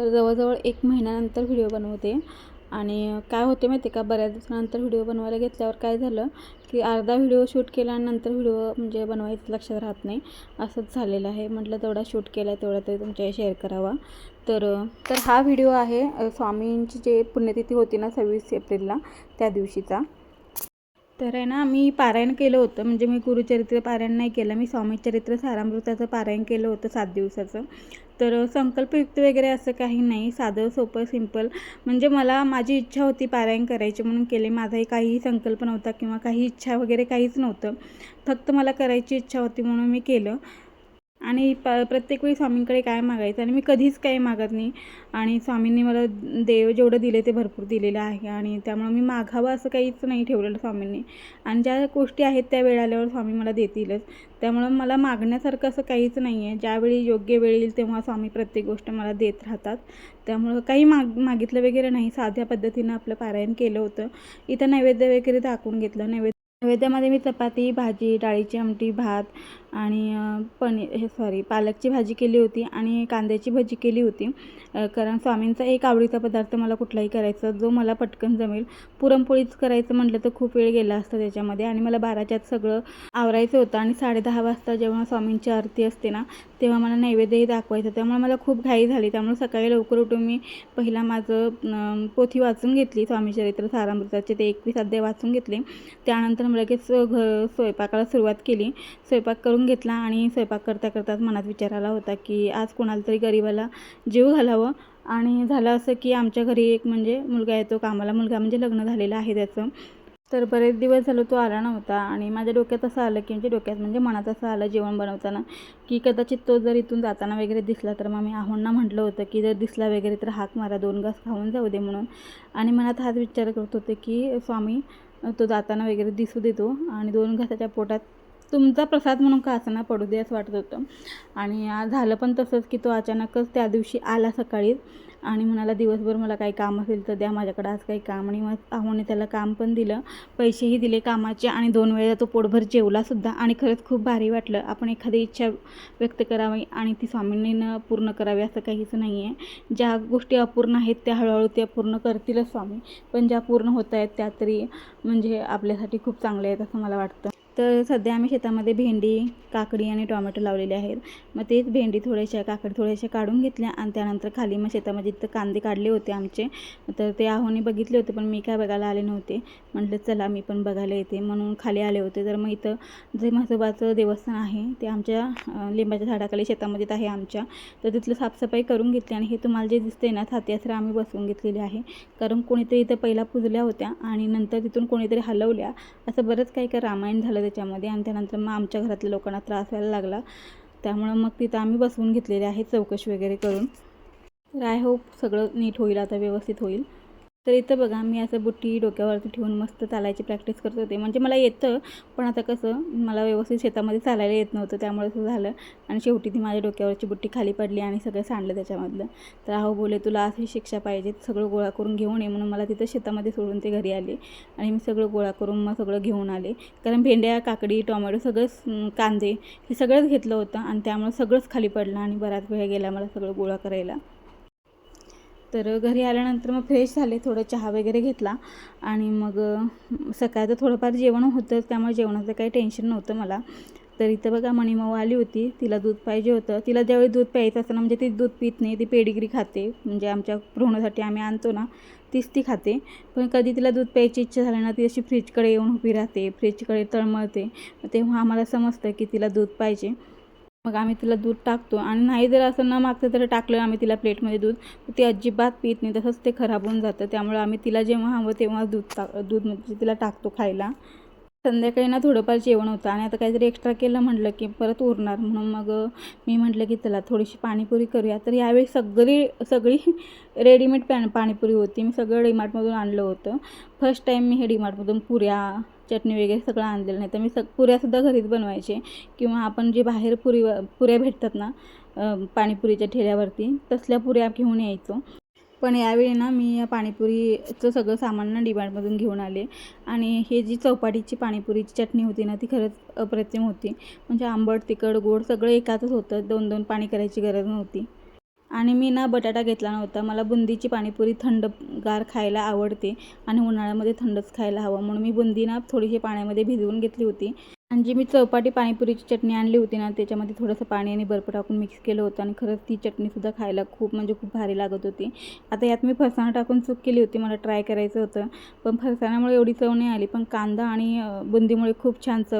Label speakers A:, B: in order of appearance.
A: तर जवळजवळ एक महिन्यानंतर व्हिडिओ बनवते. आणि काय होते माहिती आहे का? बऱ्याच दिवसानंतर व्हिडिओ बनवायला घेतल्यावर काय झालं की अर्धा व्हिडिओ शूट केला आणि नंतर व्हिडिओ म्हणजे बनवायचं लक्षात राहत नाही. असंच झालेलं आहे. म्हटलं तेवढा शूट केला आहे तेवढा तरी तुमच्या शेअर करावा. तर तर हा व्हिडिओ आहे स्वामींची जे पुण्यतिथी होती ना सव्वीस एप्रिलला त्या दिवशीचा. तर आहे ना मी पारायण केलं होतं. म्हणजे मी गुरुचरित्र पारायण नाही केलं. मी स्वामी चरित्र सारामृताचं पारायण केलं होतं सात दिवसाचं. तर संकल्पयुक्त वगैरे असं काही नाही. साधं सोपं सिंपल. म्हणजे मला माझी इच्छा होती पारायण करायची म्हणून केले. माझाही काहीही संकल्प नव्हता किंवा काही इच्छा वगैरे काहीच नव्हतं. फक्त मला करायची इच्छा होती म्हणून मी केलं. आणि प प्रत्येक वेळी स्वामींकडे काय मागायचं? आणि मी कधीच काही मागत नाही. आणि स्वामींनी मला देव जेवढं दिले ते भरपूर दिलेलं आहे. आणि त्यामुळं मी मागावं असं काहीच नाही ठेवलेलं स्वामींनी. आणि ज्या गोष्टी आहेत त्या वेळ आल्यावर स्वामी मला देतीलच. त्यामुळं मला मागण्यासारखं असं काहीच नाही आहे ज्यावेळी योग्य वेळ येईल तेव्हा स्वामी प्रत्येक गोष्ट मला देत राहतात. त्यामुळं काही माग मागितलं वगैरे नाही. साध्या पद्धतीनं आपलं पारायण केलं होतं. इथं नैवेद्य वगैरे दाखवून घेतलं. नैवेद्य नैवेद्यामध्ये मी चपाती भाजी डाळीची आमटी भात आणि पनीर हे सॉरी पालकची भाजी केली होती आणि कांद्याची भजी केली होती. कारण स्वामींचा एक आवडीचा पदार्थ मला कुठलाही करायचा जो मला पटकन जमेल. पुरणपोळीच करायचं म्हटलं तर खूप वेळ गेला असता त्याच्यामध्ये आणि मला बाराच्यात सगळं आवरायचं होतं. आणि साडेदहा वाजता जेव्हा स्वामींची आरती असते ना तेव्हा मला नैवेद्यही दाखवायचं. त्यामुळे मला खूप घाई झाली. त्यामुळे सकाळी लवकर उठून मी पहिला माझं पोथी वाचून घेतली स्वामी चरित्र सारामृताचे ते एकवीस अध्याय वाचून घेतले. त्यानंतर मी लगेच घर स्वयंपाकाला सुरुवात केली. स्वयंपाक करून घेतला आणि स्वयंपाक करता करताच मनात विचार आला होता की आज कोणाला तरी गरिबाला जीव घालावं. आणि झालं असं की आमच्या घरी एक म्हणजे मुलगा येतो कामाला मुलगा म्हणजे लग्न झालेलं आहे त्याचं. तर बरेच दिवस झालो तो आला नव्हता आणि माझ्या डोक्यात असं आलं की म्हणजे डोक्यात म्हणजे मनात असं आलं जेवण बनवताना की कदाचित तो जर इथून जाताना वगैरे दिसला तर मग मी आहोंना म्हटलं होतं की जर दिसला वगैरे तर हाक मारा दोन घास खाऊन जाऊ दे म्हणून. आणि मनात हाच विचार करत होते की स्वामी तो जाताना वगैरे दिसू देतो आणि दोन घासाच्या पोटात तुमचा प्रसाद म्हणून का असं ना पडू दे असं वाटत होतं. आणि आज झालं पण तसंच की तो अचानकच त्या दिवशी आला सकाळी आणि म्हणाला दिवसभर मला काही काम असेल तर द्या माझ्याकडे आज काही काम. आणि मग आहोने त्याला काम पण दिलं पैसेही दिले कामाचे आणि दोन वेळा तो पोटभर जेवलासुद्धा आणि खरंच खूप भारी वाटलं. आपण एखादी इच्छा व्यक्त करावी आणि ती स्वामींनीनं पूर्ण करावी असं काहीच नाही आहे ज्या गोष्टी अपूर्ण आहेत त्या हळूहळू त्या पूर्ण करतीलच स्वामी. पण ज्या पूर्ण होत आहेत त्या तरी म्हणजे आपल्यासाठी खूप चांगल्या आहेत असं मला वाटतं. तर सध्या आम्ही शेतामध्ये भेंडी काकडी आणि टोमॅटो लावलेले आहेत. मग तेच भेंडी थोड्याशा काकडी थोड्याशा काढून घेतल्या आणि त्यानंतर खाली मग शेतामध्ये इथं कांदे काढले होते आमचे. तर ते आहोने बघितले होते पण मी काय बघायला आले नव्हते. म्हटलं चला मी पण बघायला येते. म्हणून खाली आले होते. तर मग इथं जे म्हसोबाचं देवस्थान आहे ते आमच्या लिंबाच्या झाडाखाली शेतामध्ये आहे आमच्या. तर तिथलं साफसफाई करून घेतली आणि हे तुम्हाला जे दिसते ना साती आम्ही बसवून घेतलेले आहे. कारण कोणीतरी इथं पहिला पुजल्या होत्या आणि नंतर तिथून कोणीतरी हलवल्या. असं बरंच काही काही रामायण झालं त्याच्यामध्ये आणि त्यानंतर मग आमच्या घरातल्या लोकांना त्रास व्हायला लागला. त्यामुळं मग तिथं आम्ही बसवून घेतलेले आहे चौकशी वगैरे करून. तर आय होप सगळं नीट होईल आता व्यवस्थित होईल. तर इथं बघा मी असं बुट्टी डोक्यावरती ठेवून मस्त चालायची प्रॅक्टिस करत होते. म्हणजे मला येतं पण आता कसं मला व्यवस्थित शेतामध्ये चालायला येत नव्हतं त्यामुळे असं झालं. आणि शेवटी ती माझ्या डोक्यावरची बुट्टी खाली पडली आणि सगळं सांडलं त्याच्यामधलं. तर अहो बोले तुला अशी शिक्षा पाहिजे सगळं गोळा करून घेऊन ये. म्हणून मला तिथं शेतामध्ये सोडून ते घरी आले. आणि मी सगळं गोळा करून मग सगळं घेऊन आले. कारण भेंड्या काकडी टोमॅटो सगळंच कांदे हे सगळंच घेतलं होतं. आणि त्यामुळे सगळंच खाली पडलं आणि बराच वेळ गेला मला सगळं गोळा करायला. तर घरी आल्यानंतर मग फ्रेश झाले थोडं चहा वगैरे घेतला. आणि मग सकाळचं थोडंफार जेवण होतं त्यामुळे जेवणाचं काही टेन्शन नव्हतं मला. तर इथं बघा मणिमाऊ आली होती. तिला दूध पाहिजे होतं. तिला ज्यावेळी दूध प्यायचं असतं ना म्हणजे ती दूध पित नाही ती पेडिग्री खाते. म्हणजे आमच्या भ्रूणासाठी आम्ही आणतो ना तीच ती खाते. पण कधी तिला दूध प्यायची इच्छा झाली ना ती अशी फ्रीजकडे येऊन उभी राहते फ्रीजकडे तळमळते. तेव्हा आम्हाला समजतं की तिला दूध पाहिजे. मग आम्ही तिला दूध टाकतो. आणि नाही जर असं न मागतं तर टाकलं आम्ही तिला प्लेटमध्ये दूध. तर ती अजिबात पित नाही. तसंच ते खराब होऊन जातं. त्यामुळे आम्ही तिला जेव्हा हवं तेव्हा दूध टाक दूध म्हणजे तिला टाकतो खायला. संध्याकाळी ना थोडंफार जेवण होतं आणि आता काहीतरी एक्स्ट्रा केलं म्हटलं की परत उरणार. म्हणून मग मी म्हटलं की चला थोडीशी पाणीपुरी करूया. तर यावेळी सगळी सगळी रेडीमेड पॅन पाणीपुरी होती. मी सगळं डीमार्टमधून आणलं होतं. फर्स्ट टाईम मी हे डीमार्टमधून पुऱ्या चटणी वगैरे सगळं आणलेलं नाही. तर मी सग पुऱ्यासुद्धा घरीच बनवायचे. किंवा आपण जे बाहेर पुरी पुऱ्या भेटतात ना पाणीपुरीच्या ठेल्यावरती तसल्या पुऱ्या घेऊन यायचो. पण यावेळी ना मी या पाणीपुरीचं सगळं सामान ना डिमांडमधून घेऊन आले. आणि हे जी चौपाटीची पाणीपुरीची चटणी होती ना ती खरंच अप्रतिम होती. म्हणजे आंबट तिखट गोड सगळं एकातच होतं. दोन दोन पाणी करायची गरज नव्हती. आणि मी ना बटाटा घेतला नव्हता. मला बुंदीची पाणीपुरी थंडगार खायला आवडते आणि उन्हाळ्यामध्ये थंडच खायला हवं म्हणून मी बुंदी ना थोडीशी पाण्यामध्ये भिजवून घेतली होती. आणि जी मी चौपाटी पाणीपुरीची चटणी आणली होती ना त्याच्यामध्ये थोडंसं पाणी आणि बर्फ टाकून मिक्स केलं होतं आणि खरंच ती चटणीसुद्धा खायला खूप म्हणजे खूप भारी लागत होती. आता यात मी फरसाणं टाकून चूक केली होती मला ट्राय करायचं होतं. पण फरसाणामुळे एवढी चव नाही आली पण कांदा आणि बुंदीमुळे खूप छान चव